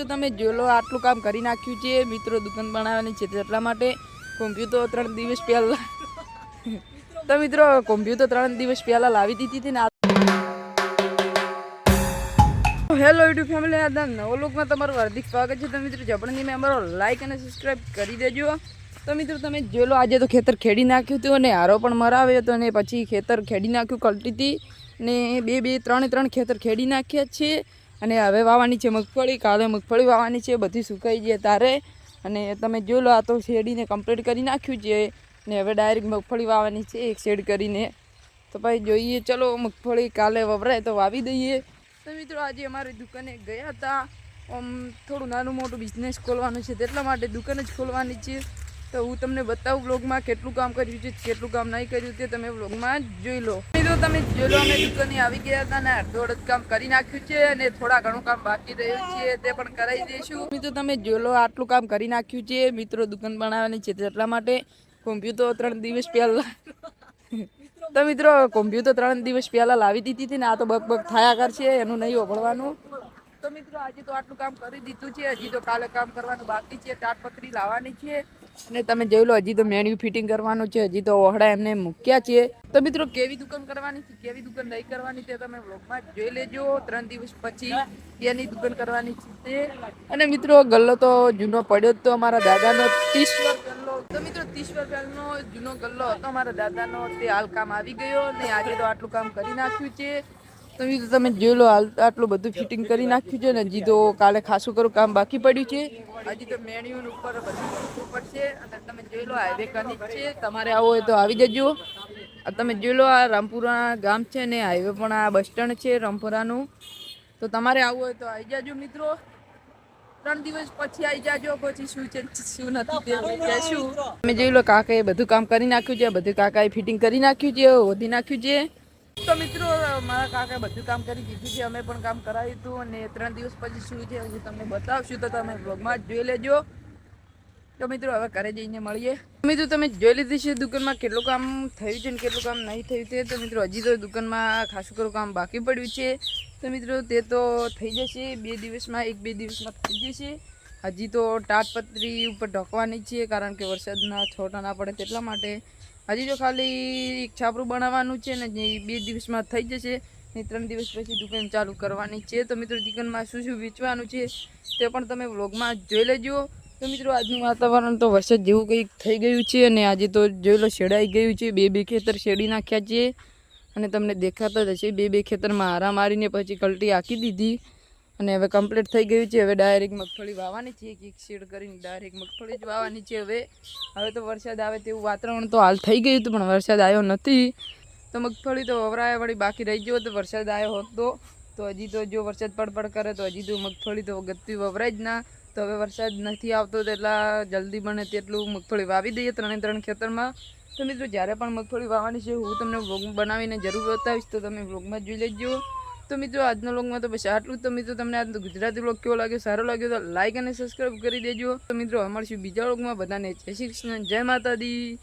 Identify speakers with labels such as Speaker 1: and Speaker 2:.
Speaker 1: તો તમે જો લો આટલું કામ કરી નાખ્યું છે, મિત્રો દુકાન બનાવવાની છે એટલા માટે. કોમ્પ્યુટર ત્રણ દિવસ પહેલા. તો મિત્રો, કોમ્પ્યુટર ત્રણ દિવસ પહેલા લાવી દીધી હતી ને હેલો યુટ્યુબ ફેમિલી, આજના નવો લોકમાં તમારું હાર્દિક સ્વાગત છે. તો મિત્રો જબરદસ્તી મેમ્બરો લાઈક અને સબસ્ક્રાઈબ કરી દેજો. તો મિત્રો, તમે જો લો, આજે તો ખેતર ખેડી નાખ્યું હતું અને હારો પણ મરાવ્યો હતો અને પછી ખેતર ખેડી નાખ્યું કલટીથી ને બે બે, ત્રણે ત્રણ ખેતર ખેડી નાખ્યા છે. અને હવે વાવવાની છે મગફળી, કાલે મગફળી વાવવાની છે, બધી સુકાઈ જાય તારે. અને તમે જો લો આ તો શેડીને કમ્પ્લીટ કરી નાખ્યું છે. ને હવે ડાયરેક્ટ મગફળી વાવવાની છે, એક શેડ કરીને. તો ભાઈ જોઈએ, ચલો મગફળી કાલે વવરાય તો વાવી દઈએ. તો મિત્રો, આજે અમારી દુકાને ગયા હતા. આમ થોડું નાનું મોટું બિઝનેસ ખોલવાનું છે તેટલા માટે દુકાન જ ખોલવાની છે. તો હું તમને બતાવું બ્લોગમાં કેટલું કામ કર્યું છે, કેટલું કામ નહીં કર્યું તે તમે બ્લોગમાં જોઈ લો. તો તમે જોઈ લો, અમે દુકાને આવી ગયા હતા ને અડધો અડધ કામ કરી નાખ્યું છે અને થોડા ઘણું કામ બાકી રહ્યું છે, તે પણ કરાવી દઈશું. મિત્રો, તમે જોઈ લો, આટલું કામ કરી નાખ્યું છે. મિત્રો દુકાન બનાવવાની છે તેટલા માટે. કોમ્પ્યુટર ત્રણ દિવસ પહેલાં. તો મિત્રો, કોમ્પ્યુટર ત્રણ દિવસ પહેલા લાવી દીધી હતી ને આ તો બગ બગ થયા કરશે એનું નહીં ઓભળવાનું તો મિત્રો, આજે તો આટલું કામ કરી દીધું છે. હજી તો કાલે કામ કરવાનું બાકી છે તાટપત્રી લાવવાની છે. અને તમે જોઈ લો, હજી તો મેન્યુ ફિટિંગ કરવાનું છે, હજી તો ઓહડા એમને મૂક્યા છે. તો મિત્રો, કેવી દુકાન કરવાની છે, કેવી દુકાન નહીં કરવાની તે તમે વ્લોગમાં જોઈ લેજો. ત્રણ દિવસ પછી એની દુકાન કરવાની છે અને મિત્રો, ગલ્લો તો જૂનો પડ્યો તો અમારા દાદાનો ત્રીસ વર્ષ ગલ્લો. તો મિત્રો ત્રીસ વર્ષ પહેલાનો જૂનો ગલ્લો હતો અમારા દાદાનો. તે હાલ કામ આવી ગયો ને આજે તો આટલું કામ કરી નાખ્યું છે. તો તમે જોઈ લો આટલું બધું ફિટિંગ કરી નાખ્યું છે ને, હજી તો કાલે ખાસું કરું કામ બાકી પડ્યું છે. હજી તો મેન્યુન ઉપર બધું પડશે અને તમે જોઈ લો હાઈવે કનેક્ટ છે. તમારે આવો હોય તો આવી જજો. આ તમે જોઈ લો, આ રામપુરા ગામ છે ને હાઈવે પણ આ બસ સ્ટેન્ડ છે રામપુરાનું. તો તમારે આવવું હોય તો આવી જાજો મિત્રો. ત્રણ દિવસ પછી આવી જાજો, પછી શું છે, શું નથી હું તમે જોઈ લો, કાકાએ બધું કામ કરી નાખ્યું છે, બધું કાકાએ ફિટિંગ કરી નાખ્યું છે ઓધી નાખ્યું છે. તો મિત્રો, મારા કાકા બધું કામ કરી દીધું છે. અમે પણ કામ કરાવ્યું હતું અને ત્રણ દિવસ પછી શું છે હું તમને બતાવશું, તો તમે બ્લોગમાં જ જોઈ લેજો. તો મિત્રો, હવે ઘરે જઈને મળીએ. મિત્રો, તમે જોઈ લીધી છે દુકાનમાં કેટલું કામ થયું છે ને કેટલું કામ નહીં થયું છે? તો મિત્રો, હજી તો દુકાનમાં ખાસું ખરું કામ બાકી પડ્યું છે. તો મિત્રો, તે તો થઈ જશે. બે દિવસમાં, એક બે દિવસમાં થઈ જશે. હજી તો ટાટપત્રી ઉપર ઢોકવાની છે, કારણ કે વરસાદના છોટા ના પડે તેટલા માટે. હજી તો ખાલી એક છાપરું બનાવવાનું છે ને, જે બે દિવસમાં થઈ જશે, ને ત્રણ દિવસ પછી દુકાન ચાલુ કરવાની છે. તો મિત્રો દુકાનમાં શું શું વેચવાનું છે, તે પણ તમે વ્લોગમાં જોઈ લેજો. તો મિત્રો, આજનું વાતાવરણ તો વરસાદ જેવું કંઈક થઈ ગયું છે, અને આજે તો જોઈ લો શેડાઈ ગયું છે. બે બે ખેતર શેડી નાખ્યા છે, અને તમને દેખાતા જ હશે. બે બે ખેતરમાં હારા મારીને પછી કલટી આંકી દીધી. અને હવે કમ્પ્લીટ થઈ ગયું છે. હવે ડાયરેક્ટ મગફળી વાવવાની છે. એક શેડ કરીને ડાયરેક્ટ મગફળી જ વાવવાની છે હવે. હવે તો વરસાદ આવે તેવું વાતાવરણ તો હાલ થઈ ગયું હતું, પણ વરસાદ આવ્યો નથી. તો મગફળી તો વવરાયા વળી બાકી રહી ગયો તો વરસાદ આવ્યો હોત. તો તો હજી તો જો વરસાદ પડપડ કરે તો હજી તો મગફળી તો ગતિ વવરાય જ ના. તો હવે વરસાદ નથી આવતો તેટલા જલ્દી બને તેટલું મગફળી વાવી દઈએ ત્રણે ત્રણ ખેતરમાં. તો મિત્રો, જ્યારે પણ મગફળી વાવવાની છે, હું તમને વ્લોગ બનાવીને જરૂર બતાવીશ. તો તમે વ્લોગમાં જોઈ લેજો. તો મિત્રો આજનો વ્લોગમાં તો બસ આટલું. તો મિત્રો, તમને આજનો ગુજરાતી વ્લોગ કેવો લાગ્યો? સારો લાગ્યો તો લાઇક અને સબસ્ક્રાઈબ કરી દેજો. તો મિત્રો મળશું બીજા વ્લોગમાં બધાને જય શ્રી કૃષ્ણ, જય માતાજી.